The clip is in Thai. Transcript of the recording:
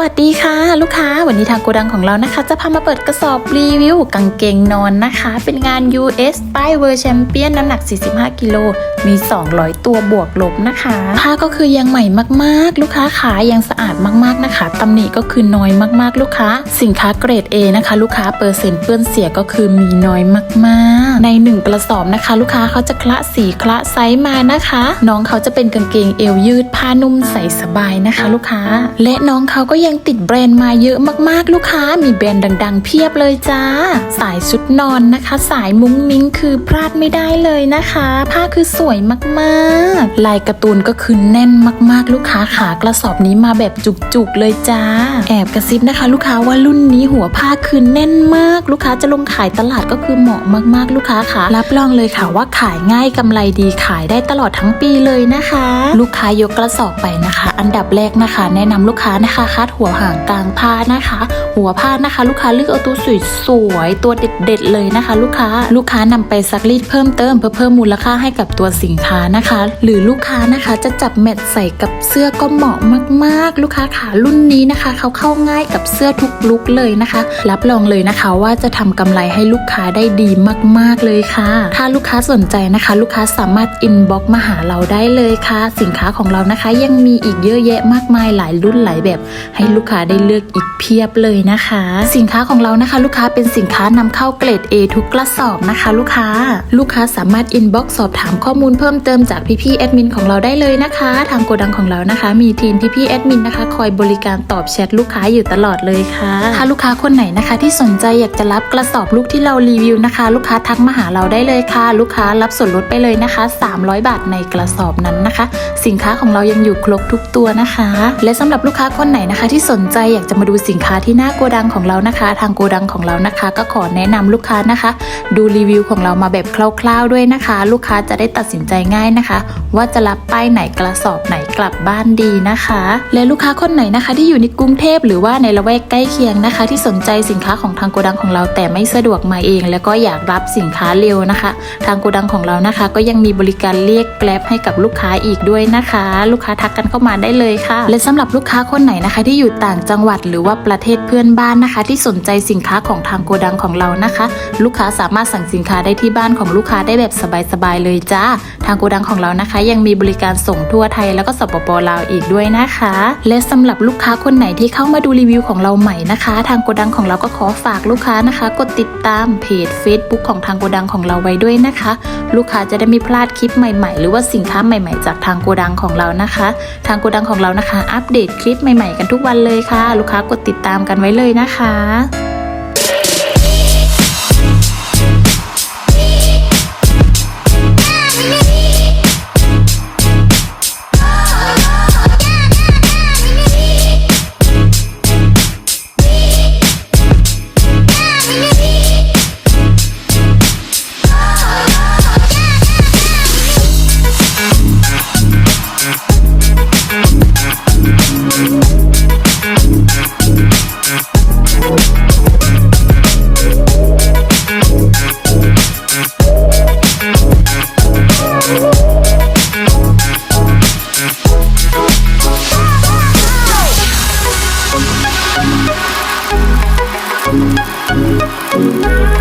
วัสดีค่ะ ลูกค้าวันนี้ทางโกดังของเรานะคะ จะพามาเปิดกระสอบรีวิวกางเกงนอนนะคะ เป็นงาน US ป้ายเวอร์แชมเปี้ยนน้ำหนัก 45 กิโลมี 200 ตัวบวกลบนะคะ ผ้าก็คือยังใหม่มากๆ ลูกค้าขายังสะอาดมากๆนะคะตำหนิก็คือน้อยมากๆ ลูกค้า สินค้าเกรด A นะคะ ลูกค้าเปอร์เซ็นต์เปื้อนเสียก็คือมีน้อยมากๆ ในหนึ่งกระสอบนะคะ ลูกค้าเขาจะคละสีคละไซส์มานะคะ น้องเขาจะเป็นกางเกงเอวยืดผ้านุ่มใส่สบายนะคะ ลูกค้า และน้องเขาก็ยังติดแบรนด์มาเยอะมากๆ ลูกค้ามีแบรนด์ดัง ๆ เพียบเลยจ้า สายชุดนอนนะคะ สายมุ้งมิ้งคือพลาดไม่ได้เลยนะคะ ผ้าคือสวยมากๆ ลายการ์ตูนก็คือแน่นมากๆ ลูกค้าขากระสอบนี้มาแบบจุกๆเลยจ้า แอบกระซิบนะคะ ลูกค้าว่ารุ่นนี้หัวผ้าคือแน่นมาก ลูกค้าจะลงขายตลาดก็คือเหมาะมากๆ ลูกค้าค่ะรับรองเลยค่ะว่าขายง่ายกำไรดีขายได้ตลอดทั้งปีเลยนะคะ ลูกค้ายกกระสอบไปนะคะ อันดับแรกนะคะ แนะนำลูกค้านะคะคัดหัวหางกลางผ้านะคะ หัวผ้านะคะ ลูกค้าเลือกเอาตัวสวยๆตัวเด็ดๆเลยนะคะ ลูกค้าลูกค้านำไปซักรีดเพิ่มเติมเพื่อเพิ่มมูลค่าให้กับตัวสินค้านะคะ หรือลูกค้านะคะจะจับแมทใส่กับเสื้อก็เหมาะมากๆ ลูกค้าขารุ่นนี้นะคะ เขาเข้าง่ายกับเสื้อทุกลุกเลยนะคะ รับรองเลยนะคะว่าจะทำกำไรให้ลูกค้าได้ดีมากๆเลยค่ะ ถ้าลูกค้าสนใจนะคะ ลูกค้าสามารถอินบ็อกมาหาเราได้เลยค่ะ สินค้าของเรานะคะ ยังมีอีกเยอะแยะมากมายหลายรุ่นหลายแบบให้ลูกค้าได้เลือกอีกเพียบเลยนะคะ สินค้าของเรานะคะ ลูกค้าเป็นสินค้านำเข้าเกรด A ทุกกระสอบนะคะ ลูกค้า ลูกค้าสามารถอินบ็อกสอบถามข้อมูลเพิ่มเติมจากพี่ๆแอดมินของเราได้เลยนะคะ ทางโกดังของเรานะคะ มีทีมพี่ๆแอดมินนะคะ คอยบริการตอบแชทลูกค้าอยู่ตลอดเลยค่ะ ถ้าลูกค้าคนไหนนะคะ ที่สนใจอยากจะรับกระสอบลูกที่เรารีวิวนะคะ ลูกค้าทักมาหาเราได้เลยค่ะ ลูกค้ารับส่วนลดไปเลยนะคะ 300 บาทในกระสอบนั้นนะคะ สินค้าของเรายังอยู่ครบทุกตัวนะคะ และสำหรับลูกค้าคนไหนนะคะที่สนใจอยากจะมาดูสินค้าที่หน้าโกดังของเรานะคะ ทางโกดังของเรานะคะ ก็ขอแนะนำลูกค้านะคะ ดูรีวิวของเรามาแบบคร่าว ๆด้วยนะคะ ลูกค้าจะได้ตัดสินใจง่ายนะคะ ว่าจะรับป้ายไหนกระสอบไหนกลับบ้านดีนะคะ และลูกค้าคนไหนนะคะ ที่อยู่ในกรุงเทพหรือว่าในละแวกใกล้เคียงนะคะ ที่สนใจสินค้าของทางโกดังของเราแต่ไม่สะดวกมาเอง แล้วก็อยากรับสินค้าเร็วนะคะ ทางโกดังของเรานะคะ ก็ยังมีบริการเรียกแกล็บให้กับลูกค้าอีกด้วยนะคะ ลูกค้าทักกันเข้ามาได้เลยค่ะ และสำหรับลูกค้าคนไหนนะคะที่อยู่ต่างจังหวัดหรือว่าประเทศเพื่อนบ้านนะคะ ที่สนใจสินค้าของทางโกดังของเรานะคะ ลูกค้าสามารถสั่งสินค้าได้ที่บ้านของลูกค้าได้แบบสบายๆเลยจ้าทางโกดังของเรานะคะ ยังมีบริการส่งทั่วไทยแล้วก็สปปลาวอีกด้วยนะคะ และสำหรับลูกค้าคนไหนที่เข้ามาดูรีวิวของเราใหม่นะคะ ทางโกดังของเราก็ขอฝากลูกค้านะคะ กดติดตามเพจ Facebook ของทางโกดังของเราไว้ด้วยนะคะ ลูกค้าจะได้ไม่พลาดคลิปใหม่ๆ หรือว่าสินค้าใหม่ ๆ จากทางโกดังของเรานะคะ ทางโกดังของเรานะคะ อัปเดตคลิปใหม่ๆกันทุกวันเลยค่ะ ลูกค้ากดติดตามกันไว้เลยนะคะ Thank you.